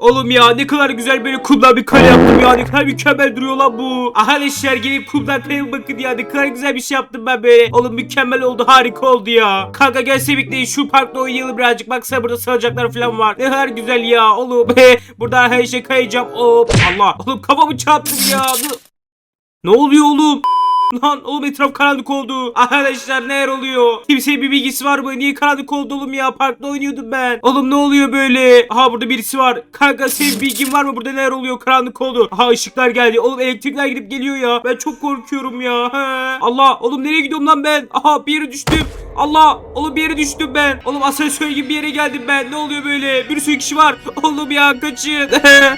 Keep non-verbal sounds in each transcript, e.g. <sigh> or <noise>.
Oğlum ya ne kadar güzel böyle kumdan bir kale yaptım ya ne kadar mükemmel duruyor lan bu. Arkadaşlar gelip kumdan kaleye bakın ya ne kadar güzel bir şey yaptım ben böyle. Oğlum mükemmel oldu harika oldu ya. Kanka gel birlikte şu parkta oynayalım birazcık. Baksana burada salıncaklar falan var. Ne kadar güzel ya oğlum. <laughs> burada her şey kayacağım. Hop Allah. Oğlum kafamı çarptım ya. Ne oluyor oğlum? Lan oğlum etraf karanlık oldu. Arkadaşlar neler oluyor? Kimseye bir bilgisi var mı? Niye karanlık oldu oğlum ya? Parkta oynuyordum ben. Oğlum ne oluyor böyle? Aha burada birisi var. Kanka senin bilgin var mı? Burada neler oluyor? Karanlık oldu. Aha ışıklar geldi. Oğlum elektrikler gidip geliyor ya. Ben çok korkuyorum ya. He. Allah oğlum nereye gidiyorum lan ben? Aha bir yere düştüm. Allah oğlum bir yere düştüm ben. Oğlum asansör gibi bir yere geldim ben. Ne oluyor böyle? Bir sürü kişi var. <laughs> Oğlum ya kaçın. <laughs>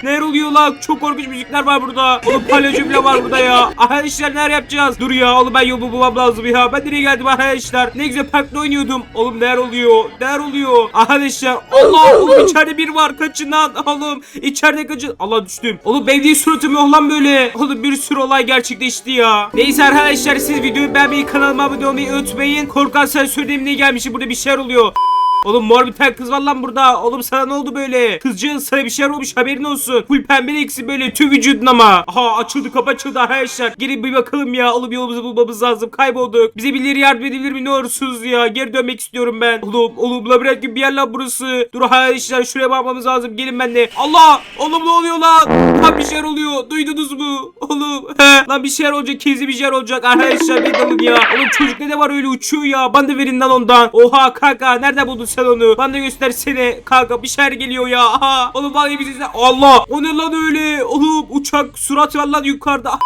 neler oluyor lan? Çok korkunç müzikler var burada. Oğlum palyaço bile var burada ya. Arkadaşlar neler yapacağız? Dur ya oğlum ben yolumu bulmam lazım ya. Ben nereye geldim arkadaşlar? Ne güzel parkta oynuyordum. Oğlum neler oluyor? Neler oluyor? Arkadaşlar Allah oğlum içeride bir var. Kaçın lan oğlum. İçeride kaçın. Allah düştüm. Oğlum benim değil suratım yok lan böyle. Oğlum bir sürü olay gerçekleşti ya. Neyse arkadaşlar siz videoyu beğenmeyi kanalıma abone olmayı unutmayın. Korkan sen söylediğimle gelmiş. Burada bir şeyler oluyor. Oğlum mor bir tane kız var lan burada. Oğlum sana ne oldu böyle? Kızcığın sana bir şeyler olmuş haberin olsun. Full pembe eksi böyle tüm vücudun ama. Aha açıldı kapı açıldı arkadaşlar. Gelin bir bakalım ya. Oğlum yolumuzu bulmamız lazım. Kaybolduk. Bize birileri yardım edebilir mi ne olursunuz ya. Geri dönmek istiyorum ben. Oğlum oğlum labirent gibi bir yer lan burası. Dur arkadaşlar şuraya bakmamız lazım. Gelin benimle. Allah! Oğlum ne oluyor lan? Lan bir şeyler oluyor. Duydunuz mu? Oğlum. He. Lan bir şeyler olacak. Kezi bir şeyler olacak. Arkadaşlar bir dalın ya. Oğlum çocuk ne de var öyle uçuyor ya. Bana verin lan ondan. Oha kanka nerede buldun sen onu? Bana göstersene kanka bir şeyler geliyor ya. Aha. Oğlum bir sesle- Allah. O ne lan öyle? Oğlum uçak surat var lan yukarıda.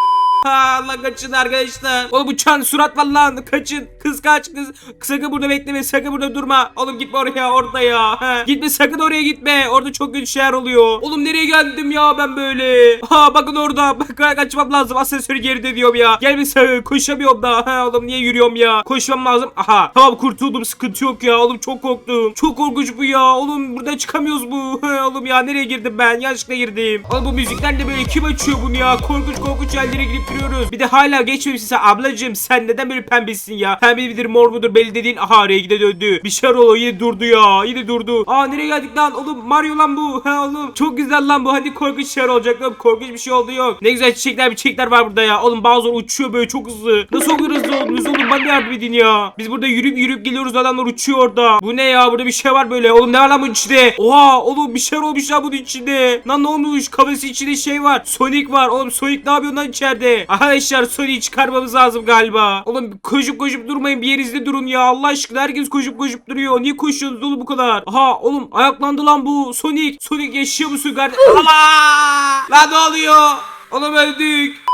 Ha lan kaçın arkadaşlar. Oğlum uçan surat var lan kaçın. Kız kaç kız. Sakın burada bekleme sakın burada durma. Oğlum gitme oraya orada ya. Ha. Gitme sakın oraya gitme. Orada çok kötü şeyler oluyor. Oğlum nereye geldim ya ben böyle. Ha bakın orada. Bak kaçmam lazım. Asansörü geride diyorum ya. Gelme sakın koşamıyorum da. Ha oğlum niye yürüyorum ya. Koşmam lazım. Aha tamam kurtuldum sıkıntı yok ya. Oğlum çok korktum. Çok korkunç bu ya. Oğlum buradan çıkamıyoruz bu. Ha, oğlum ya nereye girdim ben. Yanlışlıkla girdim. Oğlum bu müzikler de böyle kim açıyor bunu ya. Korkunç korkunç yerlere girip duruyoruz. Bir de hala geçmemişsin sen ablacığım. Sen neden böyle pembesin ya? Pembe midir mor mudur belli de değil. Aha renge döndü. Bir şeyler oluyor yine durdu ya. Yine durdu. Aa nereye geldik lan? Oğlum Mario lan bu. Ha oğlum. Çok güzel lan bu. Hadi korkunç şeyler olacak lan. Korkunç bir şey oldu yok. Ne güzel çiçekler bir çiçekler var burada ya. Oğlum bazıları uçuyor böyle çok hızlı. Nasıl o kadar hızlı oldunuz oğlum? Bana yardım edin ya. Biz burada yürüyüp yürüyüp geliyoruz adamlar uçuyor orada. Bu ne ya? Burada bir şey var böyle. Oğlum ne var lan bunun içinde? Oha oğlum bir şeyler olmuş lan bunun içinde. Lan ne olmuş? Kafesi içinde şey var. Sonic var. Oğlum Sonic ne yapıyor lan içeride? Arkadaşlar Sonic'i çıkarmamız lazım galiba. Oğlum koşup koşup durmayın. Bir yerinizde durun ya. Allah aşkına herkes koşup koşup duruyor. Niye koşuyorsunuz oğlum bu kadar? Aha oğlum ayaklandı lan bu. Sonic. Sonic yaşıyor musun kardeşim? Allah! Lan ne oluyor? Oğlum öldük.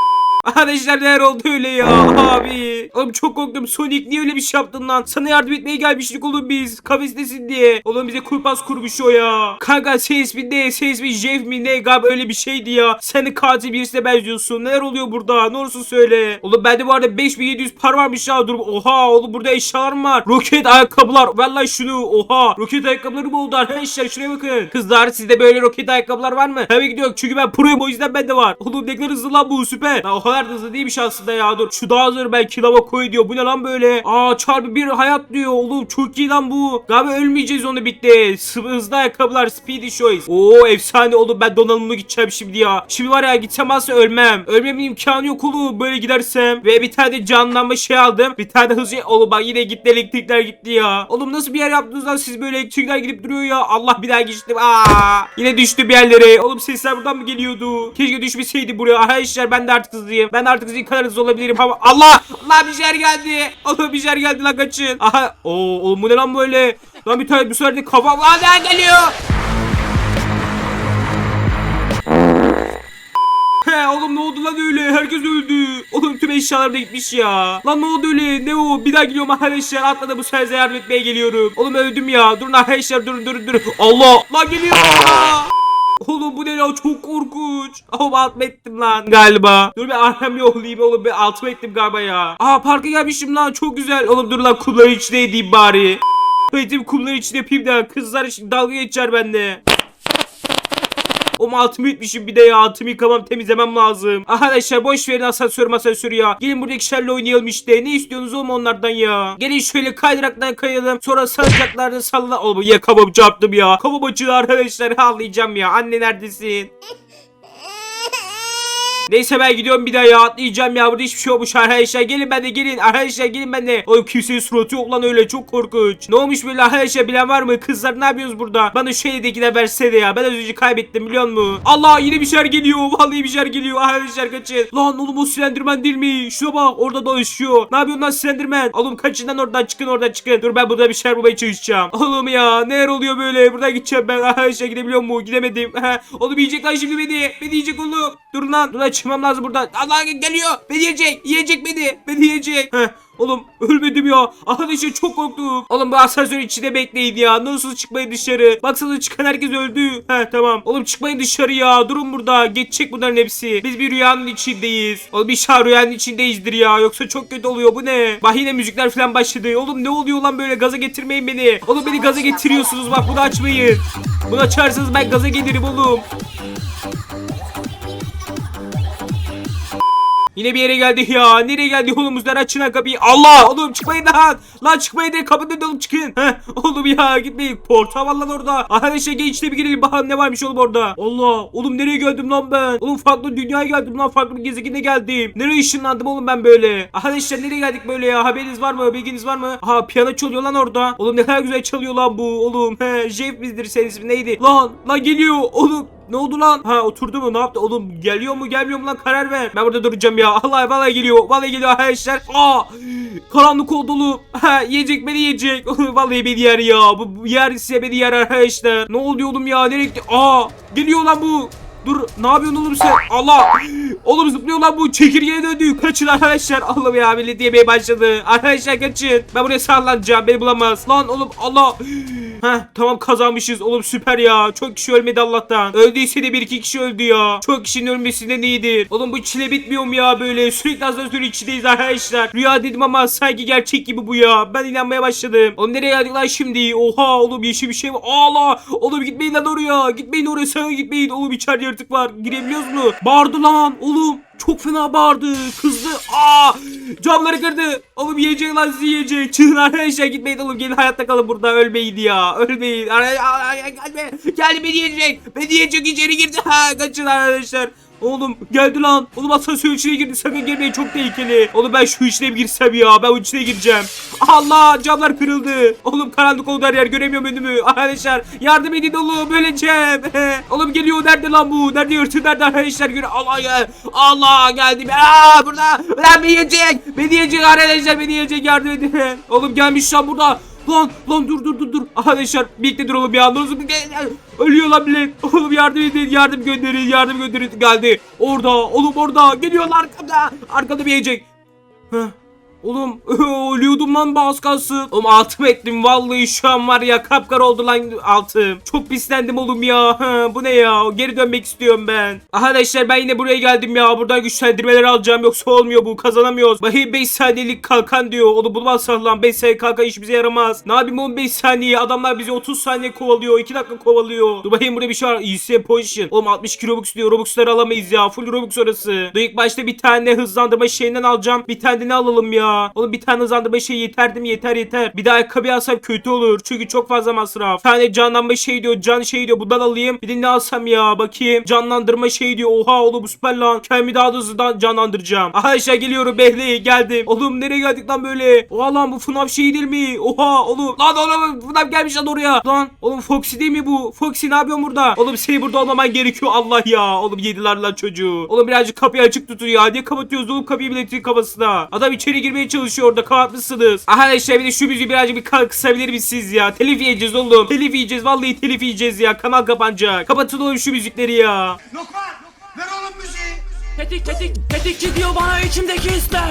Arkadaşlar neler oldu öyle ya abi. Oğlum çok korktum. Sonic niye öyle bir şey yaptın lan? Sana yardım etmeye gelmiştik oğlum biz. Kafestesin diye. Oğlum bize kurpas kurmuş o ya. Kanka sen ismin ne? Sen ismin Jeff mi ne? Galiba öyle bir şeydi ya. Sen de katil birisine benziyorsun. Neler oluyor burada? Ne olursun söyle. Oğlum bende bu arada 5700 par varmış ya. Dur. Oha oğlum burada eşyalar mı var? Roket ayakkabılar. Lan şunu. Oha. Roket ayakkabıları mı oldu arkadaşlar? Şuraya bakın. Kızlar sizde böyle roket ayakkabılar var mı? Tabii ki yok. Çünkü ben proyum o yüzden bende var. Oğlum ne kadar hızlı lan bu süper. Lan o kadar da hızlı değilmiş aslında ya. Dur. Şu daha hızlı belki lava koy diyor. Bu ne lan böyle? Aa çarpı bir hayat diyor. Oğlum çok iyi lan bu. Galiba ölmeyeceğiz onu bitti. Hızlı ayakkabılar. Speedy choice. Oo efsane oğlum ben donanımlı gideceğim şimdi ya. Şimdi var ya gitsem aslında ölmem. Ölmemin imkanı yok oğlum böyle gidersem. Ve bir tane de canlanma şey aldım. Bir tane de hızlı. Oğlum bak yine gitti elektrikler gitti ya. Oğlum nasıl bir yer yaptınız lan siz böyle elektrikler gidip duruyor ya. Allah bir daha geçtim. Aa yine düştü bir yerlere. Oğlum sesler buradan mı geliyordu? Keşke düşmeseydi buraya. Arkadaşlar ben de artık hızlıyım. Ben artık hızlı kadar olabilirim ama Allah! Allah bir şeyler geldi. Allah bir şeyler geldi lan kaçın. Aha. Oo oğlum bu ne lan böyle? Lan bir tane bu sefer de kafa Lan geliyor? Oğlum ne oldu lan öyle? Herkes öldü. Oğlum tüm eşyalarım da gitmiş ya. Lan ne oldu öyle? Ne o? Bir daha geliyorum arkadaşlar. Atladı bu sefer yardım etmeye geliyorum. Oğlum öldüm ya. Durun arkadaşlar durun durun durun. Allah! Lan geliyor. Oğlum bu ne ya çok korkunç. Ama altıma ettim lan galiba. Dur bir arhem yollayayım oğlum bir altıma ettim galiba ya. Aa parka gelmişim lan çok güzel. Oğlum dur lan kumların içine edeyim bari. Edeyim kumların içine yapayım da kızlar dalga geçer bende. O altımı yutmuşum bir de ya altımı yıkamam temizlemem lazım. Arkadaşlar boş verin asansör masansör ya. Gelin buradaki şerle oynayalım işte. Ne istiyorsunuz oğlum onlardan ya? Gelin şöyle kaydıraktan kayalım. Sonra salıncaklarda salla. Oğlum ya kafam çarptım ya. Kafam acıdı arkadaşlar ağlayacağım ya. Anne neredesin? <laughs> Neyse ben gidiyorum bir daha ya atlayacağım ya. Burada hiçbir şey olmuş arkadaşlar gelin ben de gelin. Arkadaşlar gelin ben de Oğlum kimsenin suratı yok lan öyle çok korkunç. Ne olmuş böyle arkadaşlar bilen var mı? Kızlar ne yapıyoruz burada? Bana şu eldekine versene ya. Ben az önce kaybettim biliyor musun? Allah yine bir şeyler geliyor. Vallahi bir şeyler geliyor. Arkadaşlar kaçın. Lan oğlum o silendirmen değil mi? Şuna bak orada dolaşıyor. Ne yapıyorsun lan silendirmen? Oğlum kaçın lan oradan çıkın oradan çıkın. Dur ben burada bir şeyler bulmaya çalışacağım. Oğlum ya neler oluyor böyle? Buradan gideceğim ben. Arkadaşlar gidebiliyor mu? Gidemedim. <laughs> Oğlum yiyecek lan şimdi beni. Beni yiyecek oğlum. Dur lan. Dur lan çıkmam lazım buradan Allah geliyor beni yiyecek yiyecek beni beni yiyecek Heh. Oğlum ölmedim ya. Arkadaşlar çok korktum. Oğlum bu asansör içinde bekleyin ya. Nasıl çıkmayın dışarı? Baksanıza çıkan herkes öldü. He tamam. Oğlum çıkmayın dışarı ya. Durun burada. Geçecek bunların hepsi. Biz bir rüyanın içindeyiz. Oğlum şah rüyanın içindeyizdir ya. Yoksa çok kötü oluyor. Bu ne? Bak yine müzikler falan başladı. Oğlum ne oluyor lan böyle? Gaza getirmeyin beni. Oğlum beni gaza getiriyorsunuz. Bak bunu açmayın. Bunu açarsanız ben gaza gelirim oğlum. Yine bir yere geldik ya. Nereye geldik oğlum Muzdar açın kapıyı. Allah oğlum çıkmayın lan. Lan çıkmayın de kapının oğlum çıkın. Heh, oğlum ya gitmeyin. Portal var lan orada. Arkadaşlar gençte bir girelim bakalım ne varmış oğlum orada. Allah oğlum nereye geldim lan ben? Oğlum farklı dünyaya geldim lan farklı bir gezegene geldim. Nereye ışınlandım oğlum ben böyle? Arkadaşlar nereye geldik böyle ya? Haberiniz var mı? Bilginiz var mı? Aha piyano çalıyor lan orada. Oğlum ne kadar güzel çalıyor lan bu oğlum. He Jeff bizdir senin ismin neydi? Lan lan geliyor oğlum. Ne oldu lan? Ha oturdu mu? Ne yaptı? Oğlum geliyor mu gelmiyor mu lan karar ver. Ben burada duracağım ya. Allah vallahi geliyor. Vallahi geliyor arkadaşlar. Aa! Karanlık oldu oğlum. Ha yiyecek beni yiyecek. <laughs> vallahi beni yer ya. Bu, bu yer size beni yer arkadaşlar. Ne oluyor oğlum ya? Nereye gitti? Aa! Geliyor lan bu. Dur ne yapıyorsun oğlum sen? Allah! Oğlum zıplıyor lan bu çekirgeye döndü. Kaçın arkadaşlar. Allah'ım ya millet yemeye başladı. Arkadaşlar kaçın. Ben buraya sallanacağım. Beni bulamaz. Lan oğlum Allah! Heh tamam kazanmışız oğlum süper ya. Çok kişi ölmedi Allah'tan. Öldüyse de bir iki kişi öldü ya. Çok kişinin ölmesinden iyidir. Oğlum bu çile bitmiyor mu ya böyle? Sürekli asansör içindeyiz arkadaşlar. Rüya dedim ama sanki gerçek gibi bu ya. Ben inanmaya başladım. Oğlum nereye geldik lan şimdi? Oha oğlum yeşil bir şey var. Allah! Oğlum gitmeyin lan oraya. Gitmeyin oraya sakın gitmeyin. Oğlum içeride yaratık var. Girebiliyoruz mu? Bağırdı lan oğlum. Çok fena bağırdı. Kızdı. Aa! Camları kırdı. Oğlum yiyecek lan sizi yiyecek. Çıkın arkadaşlar gitmeyin oğlum. Gelin hayatta kalın burada. Ölmeyin ya. Ölmeyin. Gelme. Geldi beni yiyecek. Beni yiyecek içeri girdi. Ha, kaçın arkadaşlar. Oğlum geldi lan. Oğlum asansör içine girdi. Sakın girmeyin çok tehlikeli. Oğlum ben şu içine bir girsem ya. Ben o içine gireceğim. Allah camlar kırıldı. Oğlum karanlık oldu her yer. Göremiyorum önümü. Arkadaşlar yardım edin oğlum. Öleceğim. <laughs> oğlum geliyor. Nerede lan bu? Nerede yırtı? Nerede arkadaşlar? Göre Allah ya. Allah geldim. Aa burada. Lan beni yiyecek. Beni yiyecek arkadaşlar. Beni yiyecek. Yardım edin. Oğlum gelmiş lan burada. Lan lan dur dur dur dur. Arkadaşlar birlikte duralım ya. Olsun Ölüyor lan millet. Oğlum yardım edin. Yardım gönderin. Yardım gönderin. Geldi. Orada. Oğlum orada. Geliyorlar arkamda. Arkada bir yiyecek. Heh. Oğlum <laughs> ölüyordum lan baz kalsın. Oğlum altım ettim vallahi şu an var ya kapkara oldu lan altım. Çok pislendim oğlum ya. Bu ne ya? Geri dönmek istiyorum ben. Arkadaşlar ben yine buraya geldim ya. Buradan güçlendirmeler alacağım yoksa olmuyor bu. Kazanamıyoruz. Bakayım 5 saniyelik kalkan diyor. Onu bulmazsan lan 5 saniye kalkan bize yaramaz. Ne yapayım 15 saniye? Adamlar bizi 30 saniye kovalıyor. 2 dakika kovalıyor. Dur bakayım burada bir şey var. EC Position. Oğlum 60 Robux diyor. Robux'ları alamayız ya. Full Robux orası. Dur başta bir tane hızlandırma şeyinden alacağım. Bir tane de ne alalım ya? Oğlum bir tane hızlandırma şey yeter değil mi? Yeter yeter. Bir daha ayakkabı alsam kötü olur. Çünkü çok fazla masraf. Bir tane canlanma şey diyor. Can şey diyor. Bundan alayım. Bir de ne alsam ya? Bakayım. Canlandırma şey diyor. Oha oğlum bu süper lan. Kendimi daha da hızlı canlandıracağım. Arkadaşlar geliyorum. Behli geldim. Oğlum nereye geldik lan böyle? Oha lan bu FNAF şey değil mi? Oha oğlum. Lan oğlum FNAF gelmiş lan oraya. Lan oğlum Foxy değil mi bu? Foxy ne yapıyorsun burada? Oğlum senin burada olmaman gerekiyor. Allah ya. Oğlum yediler lan çocuğu. Oğlum birazcık kapıyı açık tutun ya. Niye kapatıyoruz oğlum kapıyı milletin kafasına? Adam içeri girmeye çalışıyor orada. Kapatmışsınız. Arkadaşlar bir de şu müziği birazcık bir kısabilir misiniz ya? Telif yiyeceğiz oğlum. Telif yiyeceğiz. Vallahi telif yiyeceğiz ya. Kanal kapanacak. Kapatın oğlum şu müzikleri ya. Lokman ver oğlum müziği. Tetik tetik tetikçi diyor bana içimdeki hisler.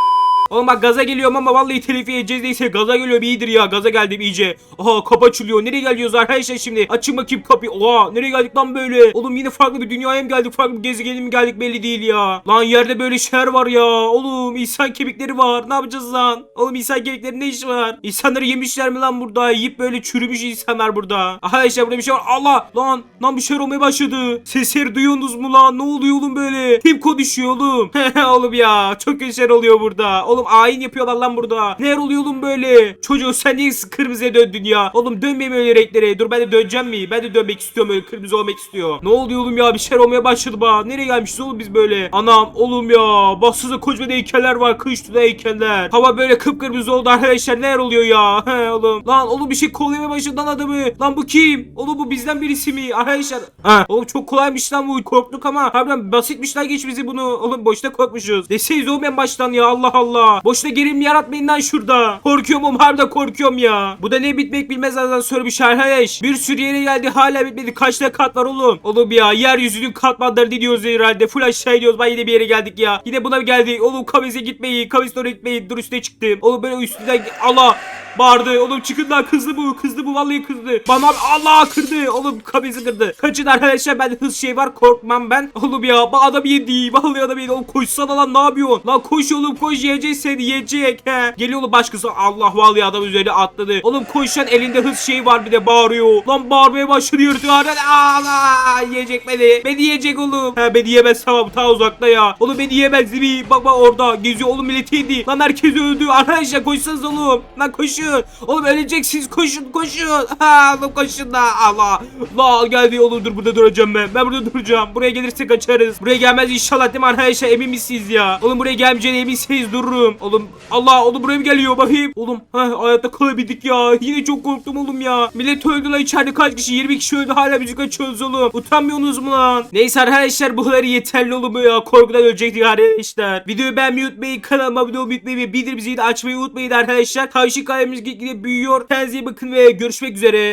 Oğlum bak gaza geliyorum ama vallahi telif yiyeceğiz neyse gaza geliyorum iyidir ya gaza geldim iyice. Aha kapı açılıyor nereye geliyoruz arkadaşlar şimdi açın bakayım kapıyı. Oha nereye geldik lan böyle. Oğlum yine farklı bir dünyaya mı geldik farklı bir gezegene mi geldik belli değil ya. Lan yerde böyle şeyler var ya. Oğlum insan kemikleri var ne yapacağız lan. Oğlum insan kemikleri ne işi var. İnsanları yemişler mi lan burada yiyip böyle çürümüş insanlar burada. Arkadaşlar burada bir şey var. Allah lan lan bir şeyler olmaya başladı. Sesleri duyuyorsunuz mu lan ne oluyor oğlum böyle. Kim konuşuyor oğlum. <laughs> oğlum ya çok kötü oluyor burada. Oğlum ayin yapıyorlar lan burada. Neler oluyor oğlum böyle. Çocuğum sen niye kırmızıya döndün ya. Oğlum dönmeyeyim öyle renklere. Dur ben de döneceğim mi? Ben de dönmek istiyorum öyle kırmızı olmak istiyor. Ne oluyor oğlum ya bir şeyler olmaya başladı ba. Nereye gelmişiz oğlum biz böyle. Anam oğlum ya. Baksanıza kocaman heykeller var. Kışlı heykeller. Hava böyle kıpkırmızı oldu arkadaşlar. Neler oluyor ya. He oğlum. Lan oğlum bir şey kovalamaya başladı lan adamı. Lan bu kim? Oğlum bu bizden birisi mi? Arkadaşlar. Ha. Oğlum çok kolaymış lan bu. Korktuk ama. Harbiden basitmiş lan geç bizi bunu. Oğlum boşuna korkmuşuz. Deseyiz oğlum en baştan ya. Allah Allah. Boşuna gerilim yaratmayın lan şurada. Korkuyorum oğlum. Harbiden korkuyorum ya. Bu da ne bitmek bilmez azdan sonra bir arkadaş. Bir sürü yere geldi hala bitmedi. Kaç tane kat var oğlum? Oğlum ya yeryüzünün katmanları diyoruz herhalde. Full aşağı gidiyoruz. Ben yine bir yere geldik ya. Yine buna geldik. Oğlum kamise gitmeyin. Kamis oraya gitmeyin. Dur üstüne çıktım. Oğlum böyle üstünden Allah bağırdı. Oğlum çıkın lan kızdı bu. Kızdı bu vallahi kızdı. Bana Allah kırdı. Oğlum kamisi kırdı. Kaçın arkadaşlar ben hız şey var korkmam ben. Oğlum ya bak adam yedi. Vallahi adam yedi. Oğlum koşsana lan ne yapıyorsun? Lan koş oğlum koş yiyecek seni yiyecek. He. Geliyor oğlum başkası. Allah vallahi adam üzerine atladı. Oğlum koşan elinde hız şey var bir de bağırıyor. Lan bağırmaya başlıyor. Allah yiyecek beni. Beni yiyecek oğlum. He beni yemez tamam ta uzakta ya. Oğlum beni yemez değil mi? Bak bak orada geziyor oğlum milleti yedi. Lan herkes öldü. Arkadaşlar koşsanız oğlum. Lan koşun. Oğlum öleceksiniz koşun koşun. Ha oğlum koşun da Allah. La geldi oğlum dur burada duracağım ben. Ben burada duracağım. Buraya gelirse kaçarız. Buraya gelmez inşallah değil mi arkadaşlar emin misiniz ya? Oğlum buraya gelmeyeceğine eminseniz dururum. Oğlum Allah oğlum buraya mı geliyor bakayım. Oğlum ha hayatta kalabildik ya. Yine çok korktum oğlum ya. Millet öldü lan içeride kaç kişi 20 kişi öldü hala bizi kaçıyoruz oğlum. Utanmıyorsunuz mu lan? Neyse arkadaşlar bu kadar yeterli oğlum ya. Korkudan ölecektik arkadaşlar. Videoyu beğenmeyi unutmayın. Kanalıma abone olmayı unutmayın. ve Bildirim zilini açmayı unutmayın arkadaşlar. Karşı kalemiz gitgide büyüyor. İyi bakın ve görüşmek üzere.